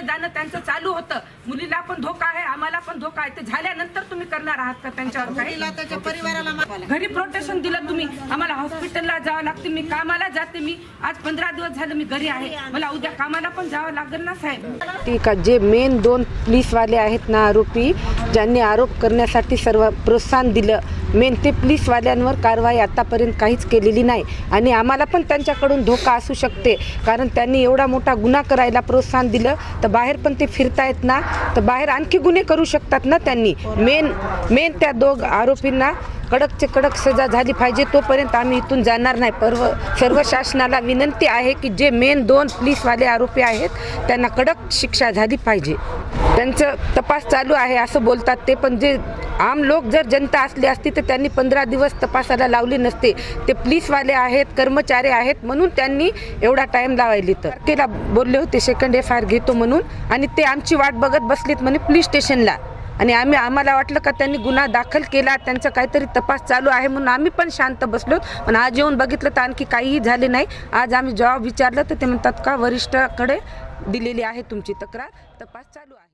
जाणं त्यांचं चालू होतं. मुलीला पण धोका आहे आम्हाला पण धोका आहे. ते झाल्यानंतर तुम्ही करणार आहात का त्यांच्यावर काही? मुलीला त्याच्या परिवाराला. घरी प्रोटेक्शन दिलं तुम्ही. आम्हाला हॉस्पिटलला जावं लागते. मी कामाला जाते मी. आज पंधरा दिवस झालं मी घरी आहे. मला उद्या कामाला पण जावं लागेल ना साहेब. ठीक आहे जे मेन दोन पोलीसवाले आहेत ना आरोपी ज्यांनी आरोप करण्यासाठी सर्व प्रोत्साहन दिलं. मेन ते पोलीसवाल्यांवर कारवाई आतापर्यंत काहीच केलेली नाही. आणि आम्हाला पण त्यांच्याकडून धोका असू शकते. कारण त्यांनी एवढा मोठा गुन्हा करायला प्रोत्साहन दिलं तर बाहेर पण ते फिरतायत ना. तर बाहेर आणखी गुन्हे करू शकतात ना त्यांनी. मेन मेन त्या दोघ आरोपींना कडकचे कडक सजा झाली पाहिजे तोपर्यंत आम्ही इथून जाणार नाही. पर्व सर्व शासनाला विनंती आहे की जे मेन दोन पोलीसवाले आरोपी आहेत त्यांना कडक शिक्षा झाली पाहिजे. त्यांचं तपास चालू आहे असं बोलतात ते. पण जे आम लोक जर जनता असली असती तर त्यांनी पंधरा दिवस तपासाला लावली नसते. ते पोलीसवाले आहेत कर्मचारी आहेत म्हणून त्यांनी एवढा टाईम लावायली तर. तिला बोलले होते सेकंड एफ आय आर घेतो म्हणून. आणि ते आमची वाट बघत बसलीत म्हणे पोलीस स्टेशनला. आणि आम्ही आम्हाला वाटलं का त्यांनी गुन्हा दाखल केला त्यांचा काहीतरी तपास चालू आहे म्हणून आम्ही पण शांत बसलो. पण आज येऊन बघितलं तर आणखी काहीही झाले नाही. आज आम्ही जॉब विचारलं तर ते म्हणतात का वरिष्ठाकडे दिलेली आहे तुमची तक्रार. तपास चालू आहे.